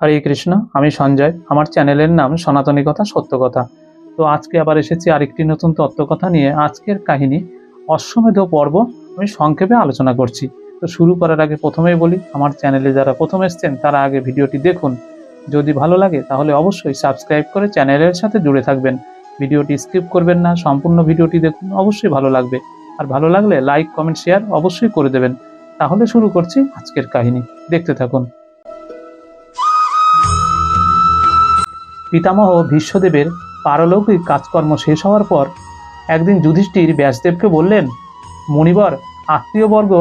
হরে কৃষ্ণ, আমি সঞ্জয়। আমার চ্যানেলের নাম সনাতনী কথা, সত্য কথা। তো আজকে আবার এসেছি আরেকটি নতুন তত্ত্বকথা নিয়ে। আজকের কাহিনী, অশ্বমেধ পর্ব আমি সংক্ষেপে আলোচনা করছি। তো শুরু করার আগে প্রথমেই বলি, আমার চ্যানেলে যারা প্রথম এসছেন, তারা আগে ভিডিওটি দেখুন। যদি ভালো লাগে, তাহলে অবশ্যই সাবস্ক্রাইব করে চ্যানেলের সাথে জুড়ে থাকবেন। ভিডিওটি স্কিপ করবেন না, সম্পূর্ণ ভিডিওটি দেখুন, অবশ্যই ভালো লাগবে। আর ভালো লাগলে লাইক, কমেন্ট, শেয়ার অবশ্যই করে দেবেন। তাহলে শুরু করছি আজকের কাহিনী। দেখতে থাকুন। পিতামহ ভীষ্মদেবের পারলৌকিক কাজকর্ম শেষ হওয়ার পর একদিন যুধিষ্ঠির ব্যাসদেবকে বললেন মণিবর আত্মীয়বর্গ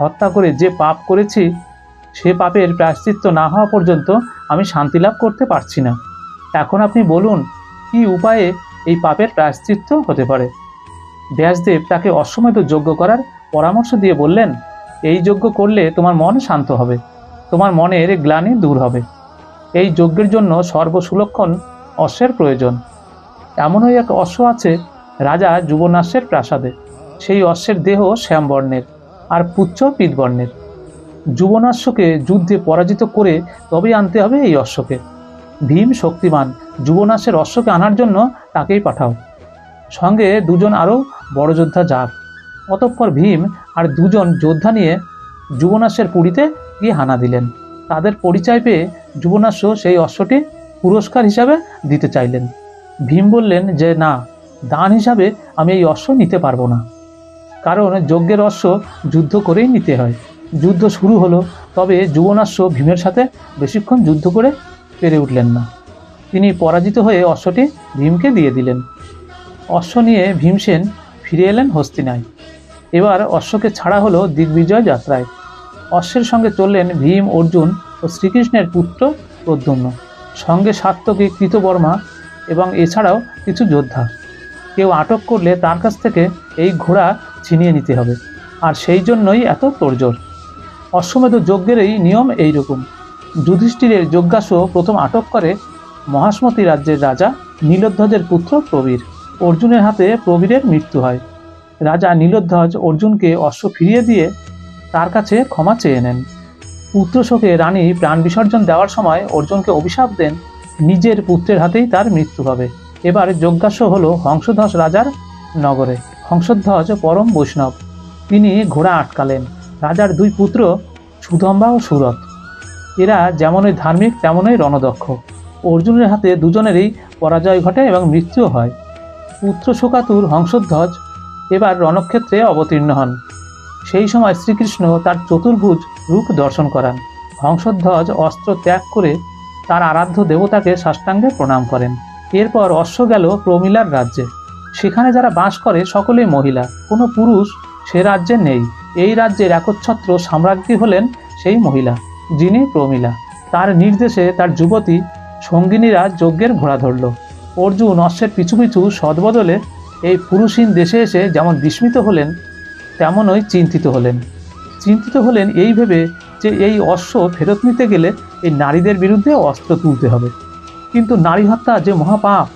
হত্যা করে যে পাপ করেছি, সে পাপের প্রায়শ্চিত্ত না হওয়া পর্যন্ত আমি শান্তি লাভ করতে পারছি না। এখন আপনি বলুন, কি উপায়ে এই পাপের প্রায়শ্চিত্ত হতে পারে? ব্যাসদেব তাকে অশ্বমেধ যজ্ঞ করার পরামর্শ দিয়ে বললেন, এই যজ্ঞ করলে তোমার মন শান্ত হবে, তোমার মনের গ্লানি দূর হবে। এই যজ্ঞের জন্য সর্বসুলক্ষণ অশ্বের প্রয়োজন। এমনই এক অশ্ব আছে রাজা যুবনাশ্বের প্রাসাদে। সেই অশ্বের দেহ শ্যামবর্ণের আর পুচ্ছ পিতবর্ণের। যুবনাশ্বকে যুদ্ধে পরাজিত করে তবেই আনতে হবে এই অশ্বকে। ভীম শক্তিমান যুবনাশের অশ্বকে আনার জন্য তাকেই পাঠাও। সঙ্গে দুজন আরও বড় যোদ্ধা যাক অতঃপর ভীম আর দুজন যোদ্ধা নিয়ে যুবনাশের পুরীতে গিয়ে হানা দিলেন। তাদের পরিচয় পেয়ে যুবনাশ্য সেই অশ্বটি পুরস্কার হিসাবে দিতে চাইলেন। ভীম বললেন যে, না, দান হিসাবে আমি এই অশ্ব নিতে পারব না। কারণ যজ্ঞের অশ্ব যুদ্ধ করেই নিতে হয়। যুদ্ধ শুরু হলো, তবে যুবনাশ্য ভীমের সাথে বেশিক্ষণ যুদ্ধ করে পেরে উঠলেন না। তিনি পরাজিত হয়ে অশ্বটি ভীমকে দিয়ে দিলেন। অশ্ব নিয়ে ভীমসেন ফিরে এলেন হস্তিনায়। এবার অশ্বকে ছাড়া হলো দিগ্বিজয় যাত্রায়। অশ্বের সঙ্গে চললেন ভীম, অর্জুন ও শ্রীকৃষ্ণের পুত্র প্রদ্যুম্ন। সঙ্গে সাত্তকী কৃতবর্মা এবং এছাড়াও কিছু যোদ্ধা। কেউ আটক করলে তার কাছ থেকে এই ঘোড়া ছিনিয়ে নিতে হবে। আর সেই জন্যই এত তোড়জোড়। অশ্বমেধ যজ্ঞের এই নিয়ম এইরকম। যুধিষ্ঠিরের যজ্ঞাস্ব প্রথম আটক করে মহাসমতি রাজ্যের রাজা নীলধ্বজের পুত্র প্রবীর। অর্জুনের হাতে প্রবীরের মৃত্যু হয়। রাজা নীলধ্বজ অর্জুনকে অশ্ব ফিরিয়ে দিয়ে তার কাছে ক্ষমা চেয়ে নেন। পুত্র শোকে রানী প্রাণ বিসর্জন দেওয়ার সময় অর্জুনকে অভিশাপ দেন। নিজের পুত্রের হাতেই তার মৃত্যু হবে। এবার যজ্ঞাস্য হল হংসধ্বজ রাজার নগরে। হংসধ্বজ পরম বৈষ্ণব। তিনি ঘোড়া আটকালেন। রাজার দুই পুত্র সুধম্বা ও সুরত এরা যেমনই ধার্মিক, তেমনই রণদক্ষ। অর্জুনের হাতে দুজনেরই পরাজয় ঘটে এবং মৃত্যু হয়। পুত্র শোকাতুর হংসধ্বজ এবার রণক্ষেত্রে অবতীর্ণ হন। সেই সময় শ্রীকৃষ্ণ তার চতুর্ভুজ রূপ দর্শন করান। হংসধ্বজ অস্ত্র ত্যাগ করে তার আরাধ্য দেবতাকে সাষ্টাঙ্গে প্রণাম করেন। এরপর অশ্ব গেল প্রমিলার রাজ্যে। সেখানে যারা বাস করে সকলেই মহিলা, কোনো পুরুষ সে রাজ্যে নেই। এই রাজ্যের একচ্ছত্র সাম্রাজ্ঞী হলেন সেই মহিলা, যিনি প্রমিলা। তার নির্দেশে তার যুবতী সঙ্গিনীরা যজ্ঞের ঘোড়া ধরল। অর্জুন অশ্বের পিছু পিছু সদবদলে এই পুরুষহীন দেশে এসে যেমন বিস্মিত হলেন তেমনই চিন্তিত হলেন। চিন্তিত হলেন এই ভেবে যে এই অশ্ব ফেরত নিতে গেলে এই নারীদের বিরুদ্ধে অস্ত্র তুলতে হবে। কিন্তু নারী হত্যা যে মহাপাপ,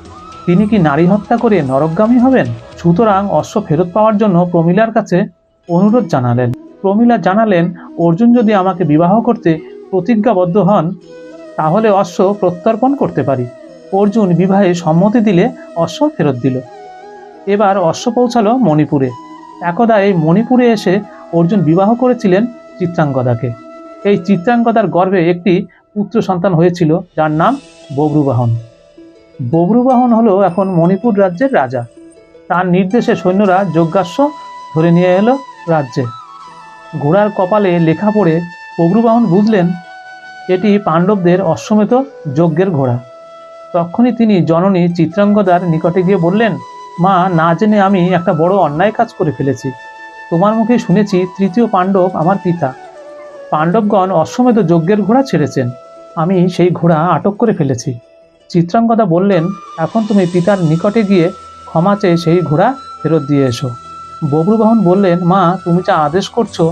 তিনি কি নারী হত্যা করে নরকগামী হবেন? সুতরাং অশ্ব ফেরত পাওয়ার জন্য প্রমিলার কাছে অনুরোধ জানালেন। প্রমিলা জানালেন, অর্জুন যদি আমাকে বিবাহ করতে প্রতিজ্ঞাবদ্ধ হন, তাহলে অশ্ব প্রত্যর্পণ করতে পারি। অর্জুন বিবাহে সম্মতি দিলে অশ্ব ফেরত দিল। এবার অশ্ব পৌঁছালো মণিপুরে। একদা এই মণিপুরে এসে অর্জুন বিবাহ করেছিলেন চিত্রাঙ্গদাকে। এই চিত্রাঙ্গদার গর্ভে একটি পুত্র সন্তান হয়েছিল, যার নাম বব্রুবাহন বব্রুবাহন হলো এখন মণিপুর রাজ্যের রাজা। তার নির্দেশে সৈন্যরা যজ্ঞাস্য ধরে নিয়ে এলো রাজ্যে। ঘোড়ার কপালে লেখা পড়ে বব্রুবাহন বুঝলেন, এটি পাণ্ডবদের অশ্বমেত যজ্ঞের ঘোড়া। তখনই তিনি জননী চিত্রাঙ্গদার নিকটে গিয়ে বললেন মা, না জেনে আমি একটা বড় অন্যায় কাজ করে ফেলেছি। তোমার মুখে শুনেছি তৃতীয় পাণ্ডব আমার পিতা। পাণ্ডবগণ অশ্বমেধ যজ্ঞের ঘোড়া ছেড়েছেন। আমি সেই ঘোড়া আটক করে ফেলেছি। চিত্রাঙ্গদা বললেন, এখন তুমি পিতার নিকটে গিয়ে ক্ষমা চেয়ে সেই ঘোড়া ফেরত দিয়ে এসো। বব্রুবাহন বললেন, মা, তুমি যা আদেশ করছ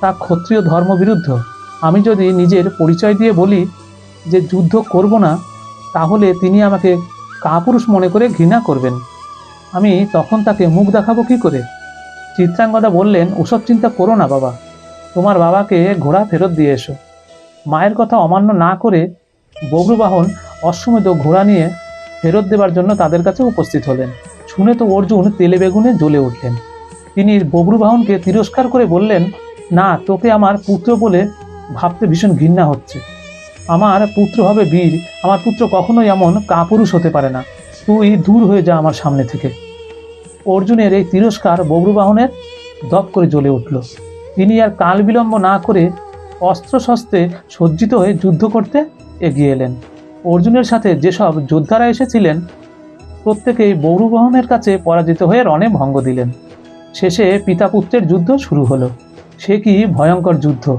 তা ক্ষত্রিয় ধর্মবিরুদ্ধ আমি যদি নিজের পরিচয় দিয়ে বলি যে যুদ্ধ করব না, তাহলে তিনি আমাকে কাপুরুষ মনে করে ঘৃণা করবেন। আমি তখন তাকে মুখ দেখাবো কি করে? চিত্রাঙ্গদা বললেন, ওসব চিন্তা করো না বাবা। তোমার বাবাকে ঘোড়া ফেরত দিয়ে এসো। মায়ের কথা অমান্য না করে বব্রুবাহন অশ্বমেধ ঘোড়া নিয়ে ফেরত দেবার জন্য তাদের কাছে উপস্থিত হলেন। শুনে তো অর্জুন তেলে বেগুনে জ্বলে উঠলেন। তিনি বব্রুবাহনকে তিরস্কার করে বললেন, না, তোকে আমার পুত্র বলে ভাবতে ভীষণ ঘৃণা হচ্ছে। আমার পুত্র হবে বীর। আমার পুত্র কখনোই এমন কাপুরুষ হতে পারে না। তুই দূর হয়ে যা আমার সামনে থেকে। অর্জুনের এই তিরস্কার বব্রুবাহনের দপ করে জ্বলে উঠল। তিনি আর কাল বিলম্ব না করে অস্ত্রশস্ত্রে সজ্জিত হয়ে যুদ্ধ করতে এগিয়ে এলেন। অর্জুনের সাথে যেসব যোদ্ধারা এসেছিলেন, প্রত্যেকেই বৌরুবাহনের কাছে পরাজিত হয়ে রণে ভঙ্গ দিলেন। শেষে পিতা পুত্রের যুদ্ধ শুরু হলো। সে কি ভয়ঙ্কর যুদ্ধ?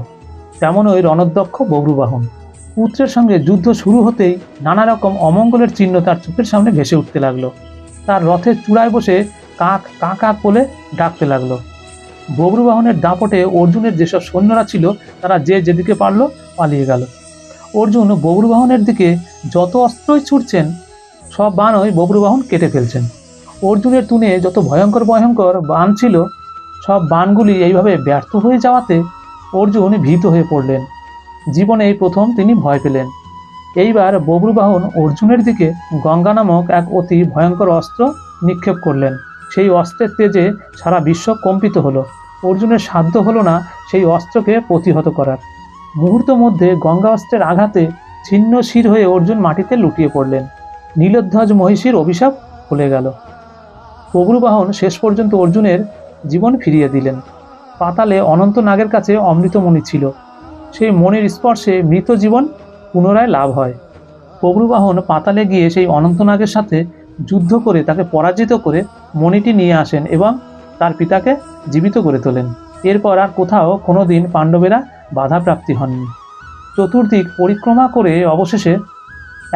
তেমন ওই রণদক্ষ বৌরুবাহন পুত্রের সঙ্গে যুদ্ধ শুরু হতেই নানা রকম অমঙ্গলের চিহ্ন তার চোখের সামনে ভেসে উঠতে লাগল। তার রথের চূড়ায় বসে কাক কাক বলে ডাকতে লাগল। বব্রুবাহনের দাপটে অর্জুনের যেসব সৈন্যরা ছিল, তারা যে যেদিকে পারল পালিয়ে গেল। অর্জুন বব্রুবাহনের দিকে যত অস্ত্রই ছুটছেন, সব বানই বব্রুবাহন কেটে ফেলছেন। অর্জুনের তুনে যত ভয়ঙ্কর ভয়ঙ্কর বান ছিল, সব বানগুলি এইভাবে ব্যর্থ হয়ে যাওয়াতে অর্জুন ভীত হয়ে পড়লেন। জীবনে এই প্রথম তিনি ভয় পেলেন। এইবার বব্রুবাহন অর্জুনের দিকে গঙ্গা নামক এক অতি ভয়ঙ্কর অস্ত্র নিক্ষেপ করলেন। সেই অস্ত্রের তেজে সারা বিশ্ব কম্পিত হলো। অর্জুনের সাধ্য হলো না সেই অস্ত্রকে প্রতিহত করার। মুহূর্ত মধ্যে গঙ্গা অস্ত্রের আঘাতে ছিন্ন শির হয়ে অর্জুন মাটিতে লুটিয়ে পড়লেন। নীলধ্বজ মহিষীর অভিশাপ খুলে গেল। বব্রুবাহন শেষ পর্যন্ত অর্জুনের জীবন ফিরিয়ে দিলেন। পাতালে অনন্ত নাগের কাছে অমৃতমণি ছিল। সেই মনির স্পর্শে মৃত জীবন পুনরায় লাভ হয়। প্রভুবাহন পাতালে গিয়ে সেই অনন্তনাগের সাথে যুদ্ধ করে তাকে পরাজিত করে মণিটি নিয়ে আসেন এবং তার পিতাকে জীবিত করে তোলেন। এরপর আর কোথাও কোনো দিন পাণ্ডবেরা বাধাপ্রাপ্তি হননি। চতুর্দিক পরিক্রমা করে অবশেষে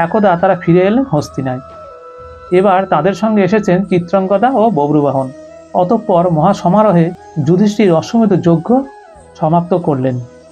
একদা তারা ফিরে এলেন হস্তিনায়। এবার তাদের সঙ্গে এসেছেন চিত্রাঙ্গদা ও বব্রুবাহন অতঃপর মহাসমারোহে যুধিষ্ঠির অশ্বমেধ যজ্ঞ সমাপ্ত করলেন।